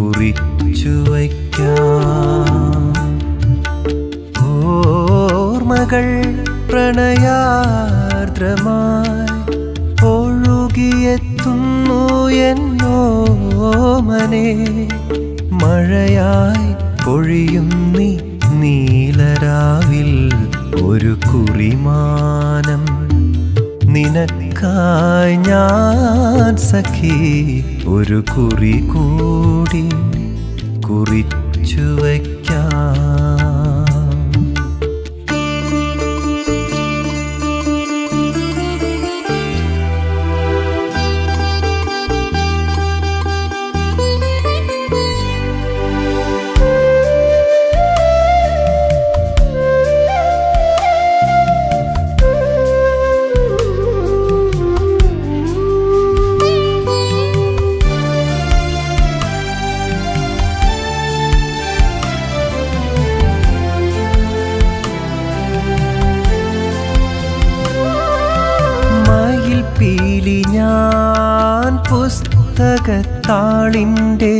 കുറിച്ചു വയ്ക്കാം. ഓർമ്മകൾ പ്രണയാർദ്രമായി ഒഴുകിയെത്തുന്നു എന്നോമനെ മഴയായി പൊഴിയും നീ നീലരാവിൽ ഒരു കുറിമാനം. നിനക്കായി ഞാൻ സഖി ഒരു കുറി കൂടി കുറിച്ചു വയ്ക്കാം പുസ്തകത്താളിന്റെ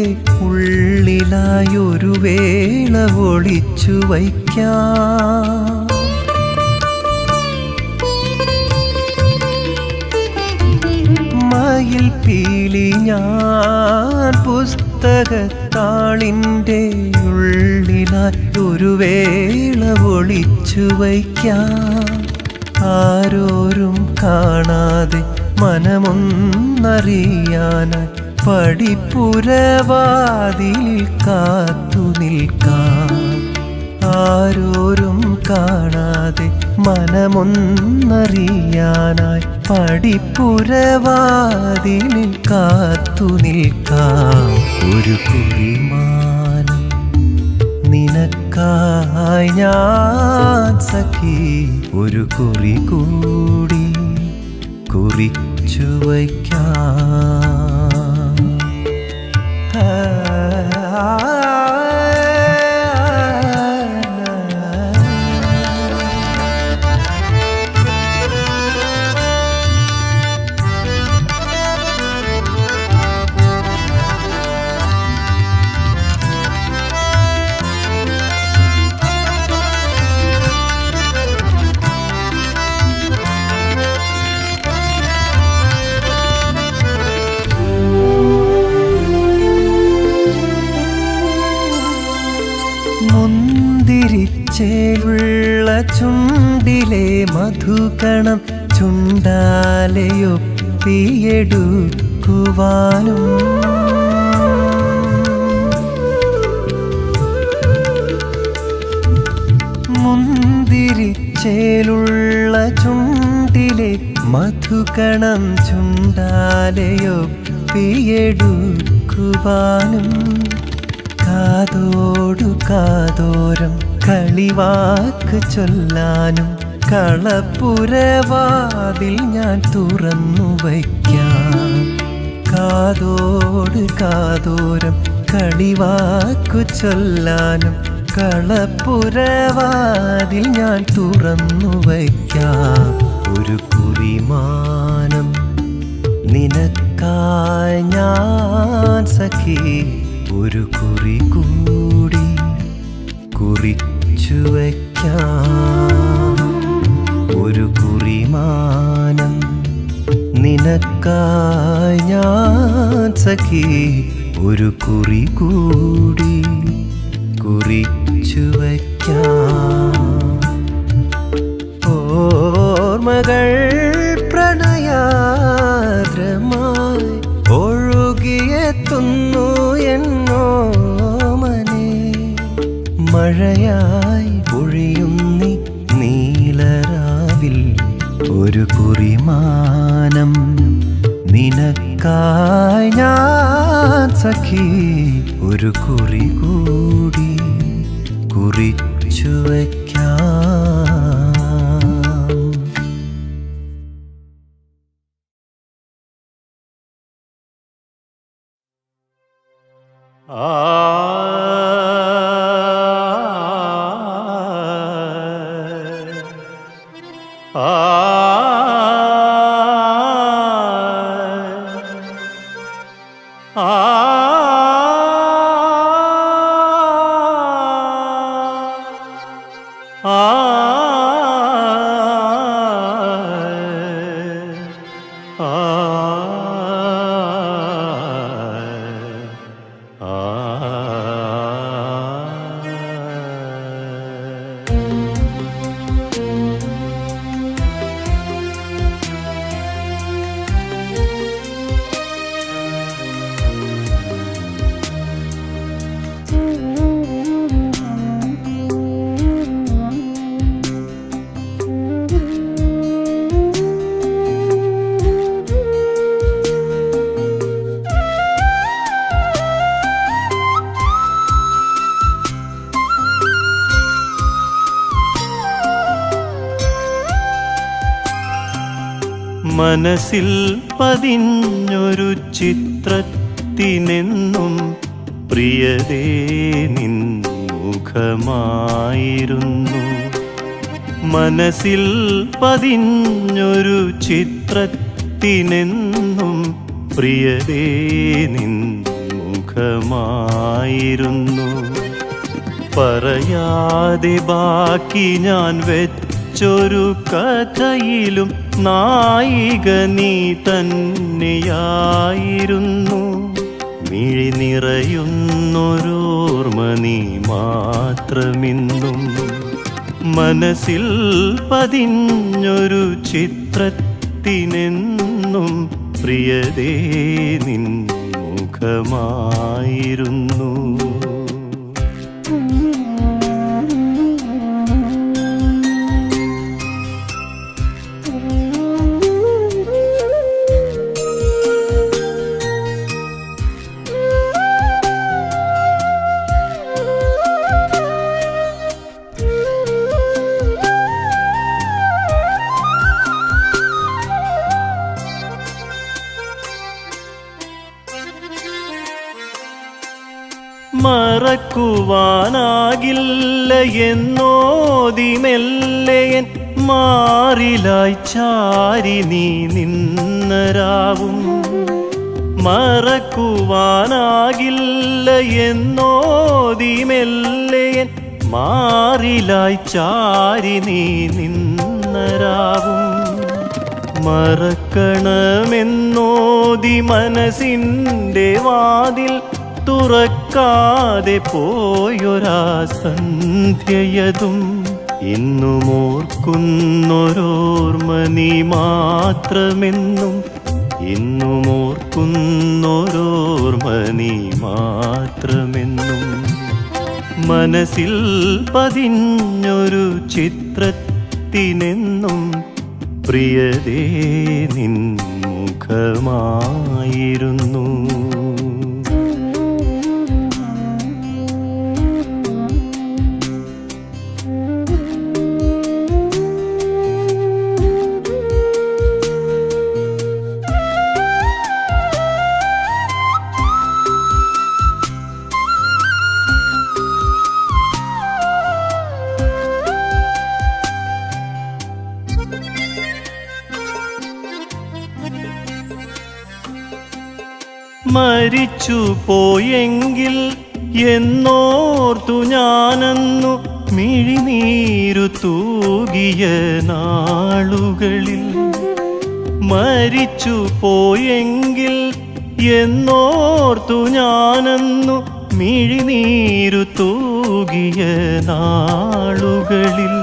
ഉള്ളിലായൊരു വേള ഒളിച്ചു വയ്ക്കാം മയിൽ പീലി ഞാൻ പുസ്തകത്താളിന്റെ ഉള്ളിലായി ഒരു വേള ഒളിച്ചു വയ്ക്കാം ആരോരും കാണാതെ മനമൊന്നറിയാനായി പടിപ്പുരവാതിലിൽ കാത്തു നിൽക്കാം. ആരോരും കാണാതെ മനമൊന്നറിയാനായി പടിപ്പുരവാതിലിൽ കാത്തു നിൽക്കാം. ഒരു കുറിമാനം നിനക്കായി ഞാൻ സഖി. ഒരു കുറി കൂടി കുറിച്ചു വയ്ക്കാം. മുന്തിരിച്ചേലുള്ള മധുകണം ചുണ്ടാലയൊപ്പിയെടുക്കുവാനും. മുന്തിരിച്ചേലുള്ള ചുണ്ടിലെ മധുകണം ചുണ്ടാലയൊപ്പിയെടുക്കുവാനും. കാതോടു കാതോരം കളിവാക്ക് ചൊല്ലാനും. കളപ്പുരവാതിൽ ഞാൻ തുറന്നു വയ്ക്കാം. കാതോട് കാതോരം കളിവാക്കു ചൊല്ലാനും കളപ്പുരവാതിൽ ഞാൻ തുറന്നു വയ്ക്കാം. ഒരു കുറിമാനം നിനക്കായി ഞാൻ സഖി. ഒരു കുറി കൂടി കുറിച്ചു വയ്ക്കാം. ഒരു കുറിമാനം. നിനക്കായി ഞാൻ ഒരു കുറി കൂടി കുറിച്ചു വയ്ക്കാം. ഓർമ്മകൾ പ്രണയാദ്രമായി ഒഴുകിയെത്തുന്നു എന്നോ മഴയായി കനവിൽ ഒരു കുറിമാനം. നിനക്കായി ഞാൻ സഖി ഒരു കുറി കൂടി കുറിച്ചു വയ്ക്കാം. Ah മനസ്സിൽ പതിഞ്ഞൊരു ചിത്രത്തിനെന്നും പ്രിയതേ നിൻ മുഖമായിരുന്നു. മനസ്സിൽ പതിഞ്ഞൊരു ചിത്രത്തിനെന്നും പ്രിയതേ നിൻ മുഖമായിരുന്നു. പറയാതെ ബാക്കി ഞാൻ വെച്ചൊരു കഥയിലും നായിക നീ തന്നെയായിരുന്നു. മിഴി നിറയുന്നൊരോർമ്മ നീ മാത്രമിന്നും. മനസ്സിൽ പതിഞ്ഞൊരു ചിത്രത്തിനെന്നും പ്രിയതേ നിൻ മുഖമായിരുന്നു. മറക്കുവാനാകില്ല എന്നോതി മെല്ലയൻ മാറിലായി ചാരി നീ നിന്നരാവും. മറക്കുവാനാകില്ല എന്നോതി മെല്ലയൻ മാറിലായി ചാരി നീ നിന്നരാവും. മറക്കണമെന്നോതി മനസ്സിന്റെ വാതിൽ തുറക്കാതെ പോയൊരാ സന്ധ്യയതും ഇന്നും ഓർക്കുന്നൊരോർമ്മ നീ മാത്രമെന്നും ഇന്നും ഓർക്കുന്നൊരോർമ്മ നീ മാത്രമെന്നും മനസ്സിൽ പതിഞ്ഞൊരു ചിത്രത്തിനെന്നും പ്രിയതേ നിൻ മുഖമായിരുന്നു. മരിച്ചു പോയെങ്കിൽ എന്നോർത്തു ഞാനന്നു മിഴിനീരു തൂകിയ നാളുകളിൽ. മരിച്ചു പോയെങ്കിൽ എന്നോർത്തു ഞാനന്നു മിഴിനീരു തൂകിയ നാളുകളിൽ.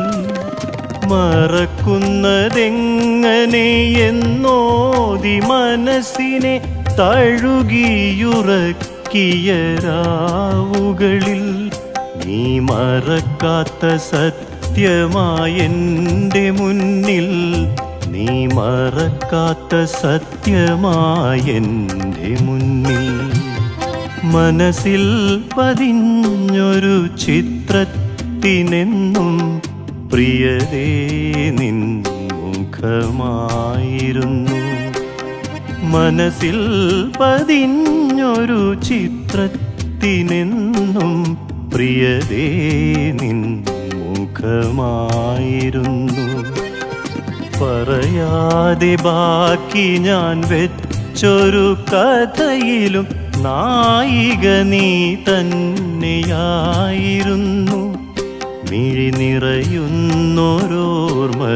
മറക്കുന്നതെങ്ങനെ എന്നോതി മനസ്സിനെ തഴുകിയുറക്കിയ രാവുകളിൽ നീ മറക്കാത്ത സത്യമായെന്റെ മുന്നിൽ നീ മറക്കാത്ത സത്യമായെന്റെ മുന്നിൽ. മനസ്സിൽ പതിഞ്ഞൊരു ചിത്രത്തിനെന്നും പ്രിയരേ നിൻ മുഖമായിരുന്നു. മനസ്സിൽ പതിഞ്ഞൊരു ചിത്രത്തിനെന്നും പ്രിയതേ നിൻ മുഖമായിരുന്നു. പറയാതെ ബാക്കി ഞാൻ വെച്ചൊരു കഥയിലും നായിക നീ തന്നെയായിരുന്നു. മിഴി നിറയുന്നൊരോർമ്മ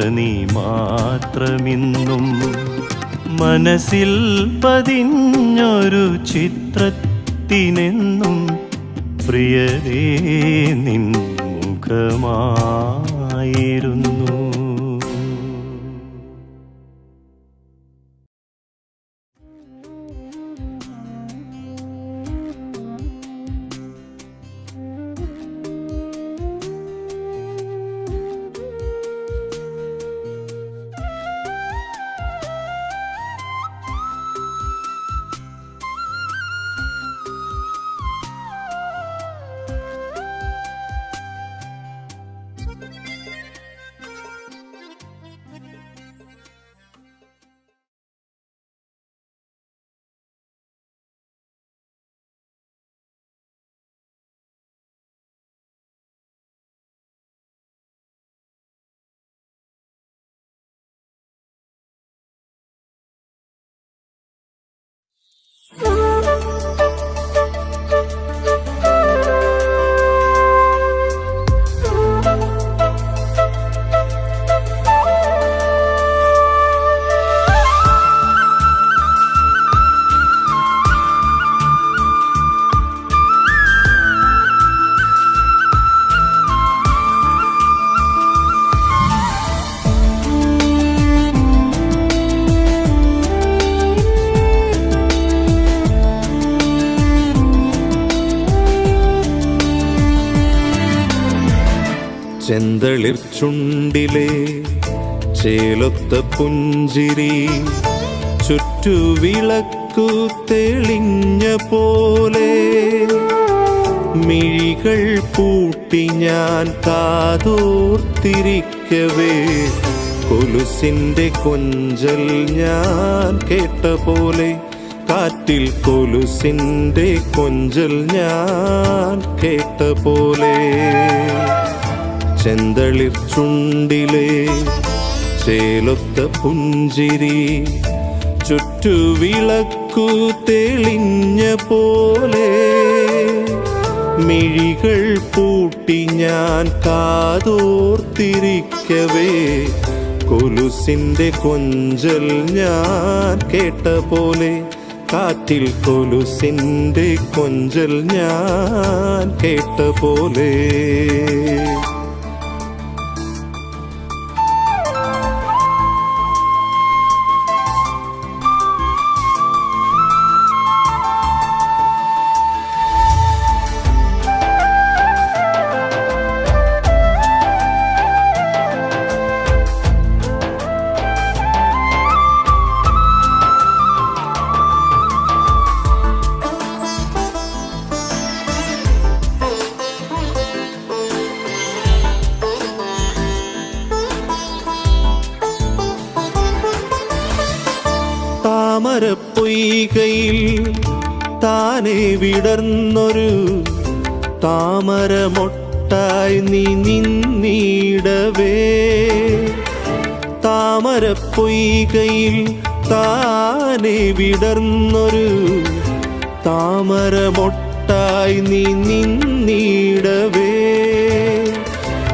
നീ മാത്രമിന്നും. മനസ്സിൽ പതിഞ്ഞൊരു ചിത്രത്തിനെന്നും പ്രിയരേ നിൻ മുഖമായിരുന്നു. ചുണ്ടിലെ ചേലൊത്ത പുഞ്ചിരി ചുറ്റുവിളക്കു തെളിഞ്ഞ പോലെ മിഴികൾ പൂട്ടി ഞാൻ കാതോർത്തിരിക്കവേ. കൊലുസിന്റെ കൊഞ്ചൽ ഞാൻ കേട്ട പോലെ കാറ്റിൽ കൊലുസിന്റെ കൊഞ്ചൽ ഞാൻ കേട്ട പോലെ. ചെന്തളിർ ചുണ്ടിലെ ചേലൊത്ത പുഞ്ചിരി ചുറ്റുവിളക്കു തെളിഞ്ഞ പോലെ മിഴികൾ പൂട്ടി ഞാൻ കാതോർത്തിരിക്കവേ. കൊലുസിന്റെ കൊഞ്ചൽ ഞാൻ കേട്ട പോലെ കാറ്റിൽ കൊലുസിന്റെ കൊഞ്ചൽ ഞാൻ കേട്ട പോലെ. വിടർന്നൊരു താമരമൊട്ടായി നീ നിന്നിടവേ. താമരപ്പൊയ്കയിൽ താനെ വിടർന്നൊരു താമരമൊട്ടായി നീ നിന്നിടവേ.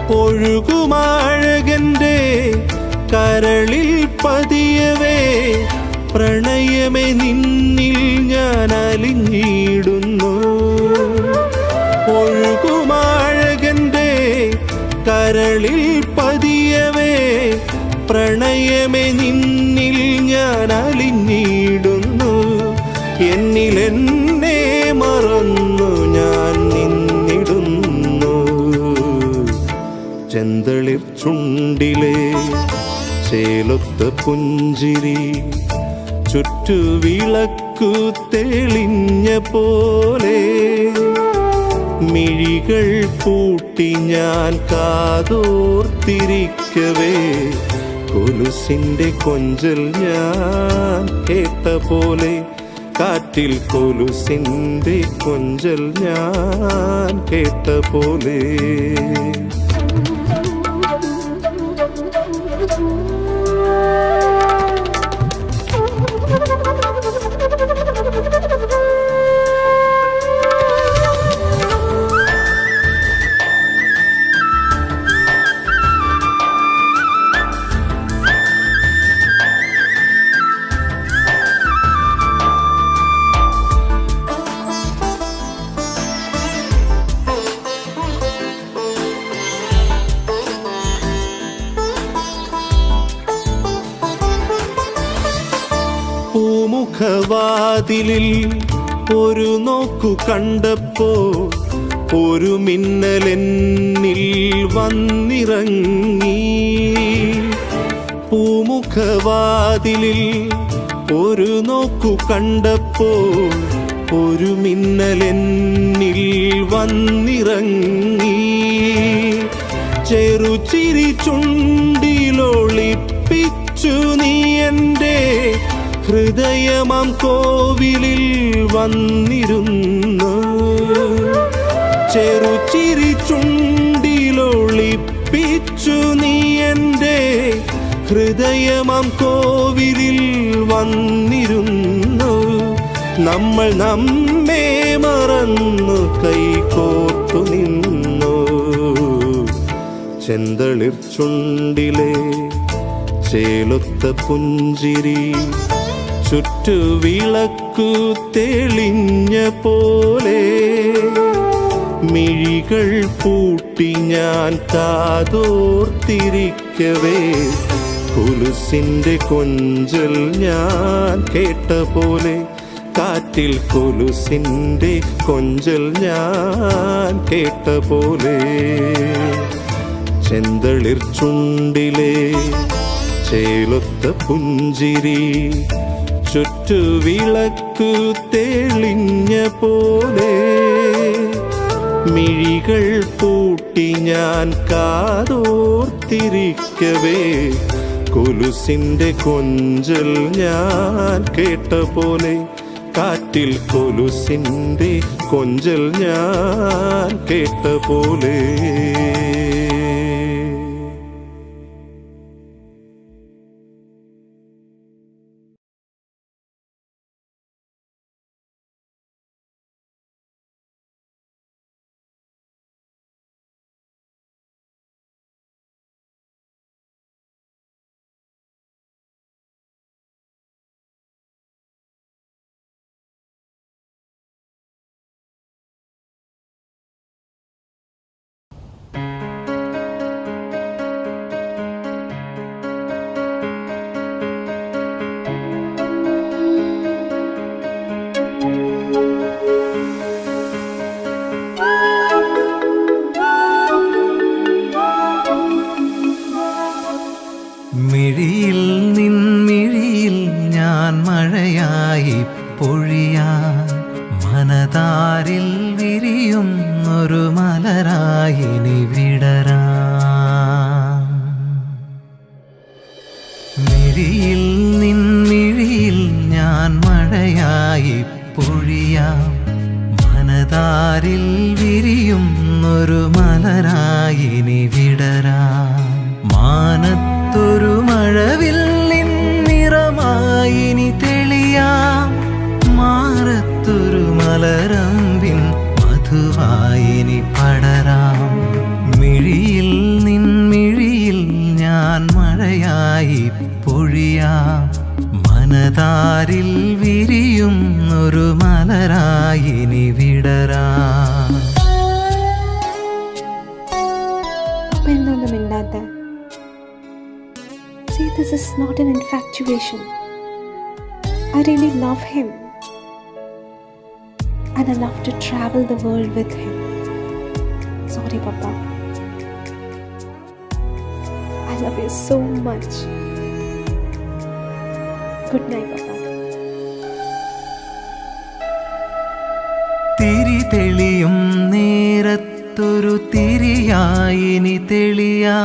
ഒഴുകുമാഴകന്റെ കരളിൽ പതിയവേ പ്രണയമേ നിന്നിൽ ഞാൻ അലിഞ്ഞിടുന്നു. ഒഴുകുമാഴകന്റെ കരളിൽ പതിയവേ പ്രണയമേ നിന്നിൽ ഞാൻ അലിഞ്ഞിടുന്നു. എന്നിൽ എന്നെ മറന്നു ഞാൻ നിന്നിടുന്നു. ചെന്തളിർ ചുണ്ടിലെ ചേലൊത്ത പുഞ്ചിരി ചുറ്റുവിളക്കു തെളിഞ്ഞ പോലെ മിഴികൾ പൂട്ടി ഞാൻ കാതോർത്തിരിക്കവേ. കൊലുസിന്റെ കൊഞ്ചൽ ഞാൻ കേട്ട പോലെ കാറ്റിൽ കൊലുസിന്റെ കൊഞ്ചൽ ഞാൻ കേട്ട പോലെ. വന്നിറങ്ങി. പൂമുഖവാതിലിൽ ഒരു നോക്കു കണ്ടപ്പോ ഒരു മിന്നലെന്നിൽ വന്നിറങ്ങി. ചെറുചിരി ചുണ്ടിലൊളിപ്പിച്ചു നീ എന്റെ ഹൃദയമാം കോവിലിൽ വന്നിരുന്നു. ചെറുചിരി ചുണ്ടിലൊളിപ്പിച്ചു നീ എന്റെ ഹൃദയമാം കോവിലിൽ വന്നിരുന്നു. നമ്മൾ നമ്മെ മറന്നു കൈകോർത്തു നിന്നു. ചെന്തളിർ ചുണ്ടിലെ ചേലൊത്ത പുഞ്ചിരി ചുറ്റുവിളക്കു തെളിഞ്ഞ പോലെ മിഴികൾ പൂട്ടി ഞാൻ കാതോർത്തിരിക്കവേ. കൊലുസിന്റെ കൊഞ്ചൽ ഞാൻ കേട്ട പോലെ കാറ്റിൽ കൊലുസിന്റെ കൊഞ്ചൽ ഞാൻ കേട്ട പോലെ ചെന്തളിർ ചുണ്ടിലെ ചേലൊത്ത പുഞ്ചിരി ചുറ്റുവിളക്കു തെളിഞ്ഞ പോലെ. മിഴികൾ പൂട്ടി ഞാൻ കാതോർത്തിരിക്കവേ. കൊലുസിന്റെ കൊഞ്ചൽ ഞാൻ കേട്ട പോലെ കാറ്റിൽ കൊലുസിന്റെ കൊഞ്ചൽ ഞാൻ കേട്ട പോലെ ഇനി വിടരാഴിയിൽ നിൻമിഴിയിൽ ഞാൻ മഴയായി പൊഴിയാം. മനതാരിൽ വിരിയുന്നൊരു മലരായി മഴയായി പൊഴിയാം മനതാരിൽ വിരിയുന്നൊരു മലരായിനി വിടരാം അപ്പൊ See, this is not an infatuation. I really love him. And I love to travel the world with him. Sorry, Papa. Love you so much. Good night, Papa. തിരി തെളിയും നേരത്തൊരു തിരിയായിനി തെളിയാ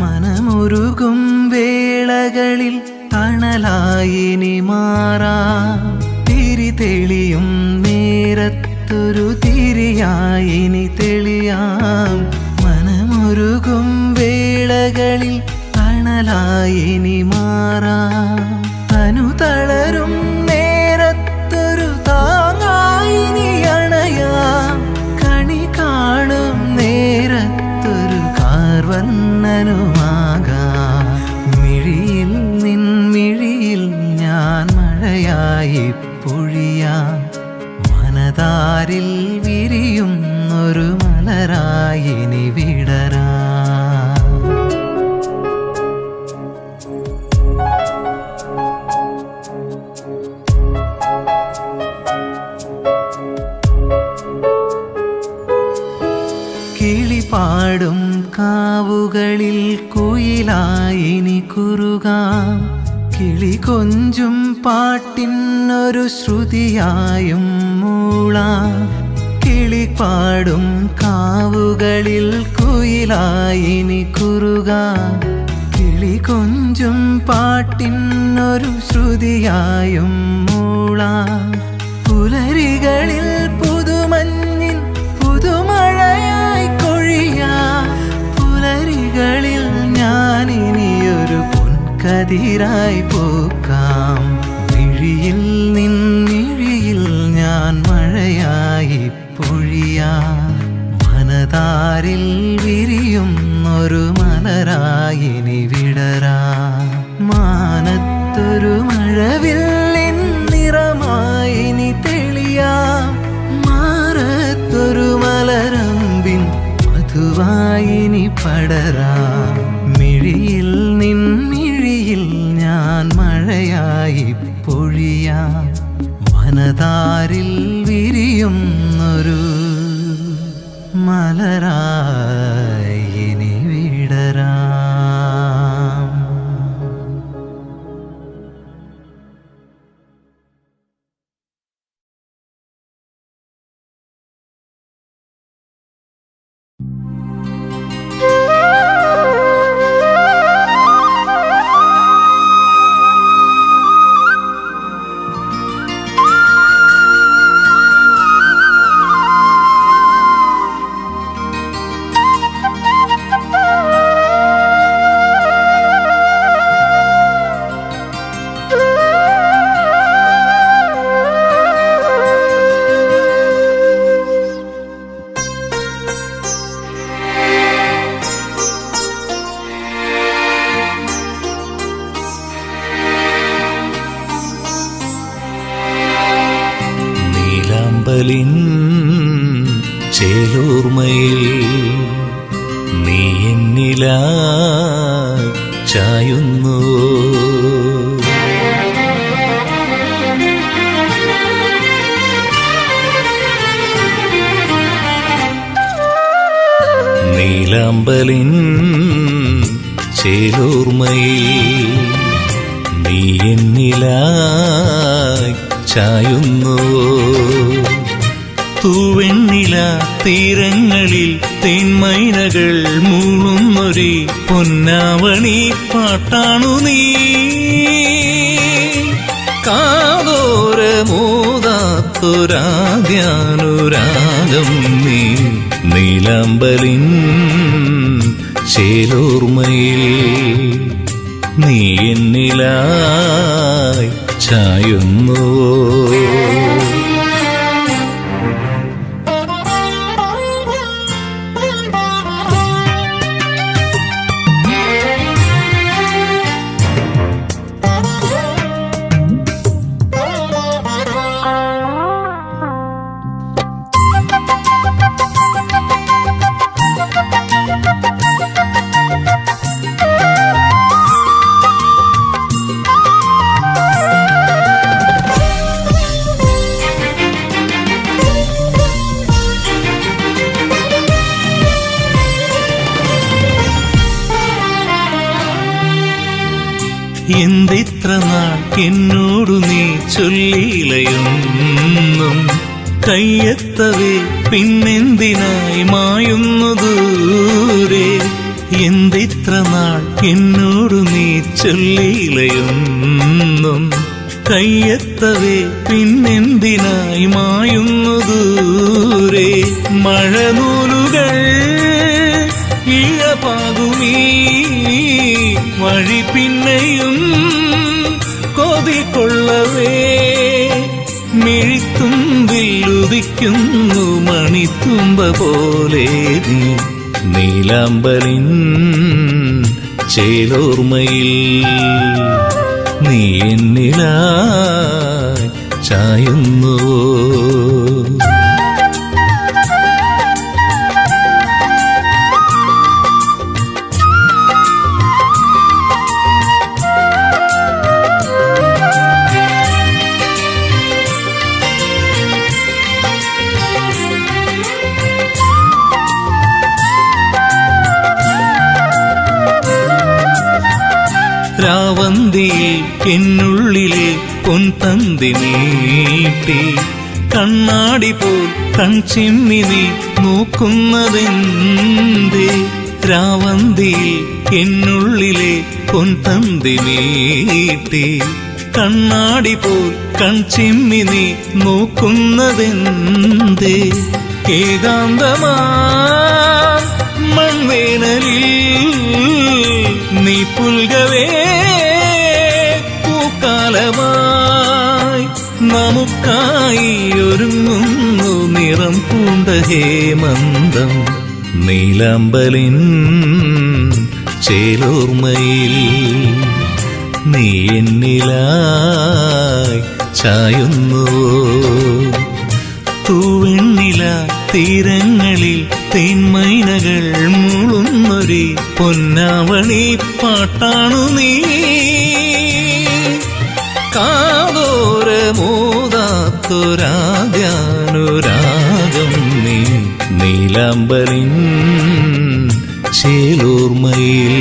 മനമുരുകും വേളകളിൽ തണലായിനി മാറാ തിരി തെളിയും നേരത്തൊരു തിരിയായിനി തെളിയാം മനമൊരുകും വേളകളിൽ അണലായി മാറാ. മാറാം അനു തളരും നേരത്തൊരു താങ്ങായി അണയാം. കണി കാണും നേരത്തൊരു കാർവണ്ണനുമാകാം മിഴിയിൽ ഞാൻ മനതാരിൽ വിരിയുന്നൊരു മലരായി. കുറുകാം കിളി കൊഞ്ചും പാട്ടിനൊരു ശ്രുതിയായും മൂളാം. കിളിപാടും കാവുകളിൽ കുയിലായിനി കുറുകാം. കിളി കൊഞ്ചും പാട്ടിനൊരു ശ്രുതിയായും മൂളാം. പുലരികളിൽ പുതുമഞ്ഞിൻ പുതുമഴയായി കൊഴിയാ. പുലരികളിൽ പൊൻകതിരായി പൂക്കാം. മിഴിയിൽ നിന്നിഴിയിൽ ഞാൻ മഴയായി പൊഴിയാ. മനതാരിൽ വിരിയുന്നൊരു മലരായി ഇനി വിടരാ. മാനത്തൊരു മഴവില്ലിൻ നിറമായി തെളിയാം. മാറത്തൊരു മലരമ്പിൻ മധുവായി പടരാം. മനതാരിൽ വിരിയുന്നൊരു മലരായി ചേലൂർമയിൽ നീ എന്നില ചായുന്നു. നീലാമ്പലിൻ ചേലൂർമയിൽ നീ എന്നില ചായുന്നു. തൂവെണ്ണില തീരങ്ങളിൽ തേന്മൈനകൾ മൂളുന്നൊരു പൊന്നാവണി പാട്ടാണു നീ. കാതോര കാതോരമോദാത്തൊരാദ്യാനുരാഗം നീ നീലാമ്പലിൻ ചേലോർമയിൽ നീ എന്നിലായി ചായുന്നു. എന്തിത്ര നാൾ എന്നോടു നീ ചൊല്ലിയിലയൊന്നും കയ്യെത്തവേ പിന്നെന്തിനായി മായുന്നു ദൂരെ? എന്തിത്ര നാൾ എന്നോടു നീ ചൊല്ലിയിലയൊന്നും കയ്യെത്തവേ പിന്നെന്തിനായി മായുന്നു ദൂരെ? മഴനൂലുകൾ ഇഴപാകുമീ വഴി പിന്നെയും കൊതിക്കൊള്ളവേ മിഴിത്തുമ്പിലുദിക്കുന്നു മണിത്തുമ്പ പോലെ നീ. നീലാമ്പലിൻ ചേലോർമയിൽ നീ എന്നിലായി ചായുന്നുവോ? എന്നുള്ളിലെ പൊൻതന്തി നീട്ടി കണ്ണാടി പോൽ കൺചിമ്മി നീ നോക്കുന്നതെന്തേ? രാവന്തിയിൽ എന്നുള്ളിലെ പൊൻതന്തി നീട്ടി കണ്ണാടി പോൽ കൺചിമ്മി നീ നോക്കുന്നതെന്തേ? ഏകാന്തമാ മൺവേനലിൽ നീ പുൽകവേ പൂക്കാലമായി നമുക്കായി ഒരുങ്ങുന്നു നിറം പൂണ്ട ഹേമന്തം. നീലാമ്പലിൻ ചേലോർമയിൽ നീ എന്നിലായി ചായുന്നുവോ തൂവെണ്ണില തീരങ്ങളിൽ തേന്മൈനകൾ മുളുന്നൊരു പൊന്നാവണി പാട്ടാണു നീ. കാതോരമോദാത്തൊരാദ്യാനുരാഗം നീ നീലാമ്പലിൻ ചേലൂർമയിൽ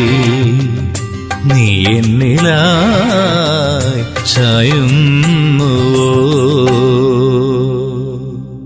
നീ എന്നിലായി ചായുന്നുവോ?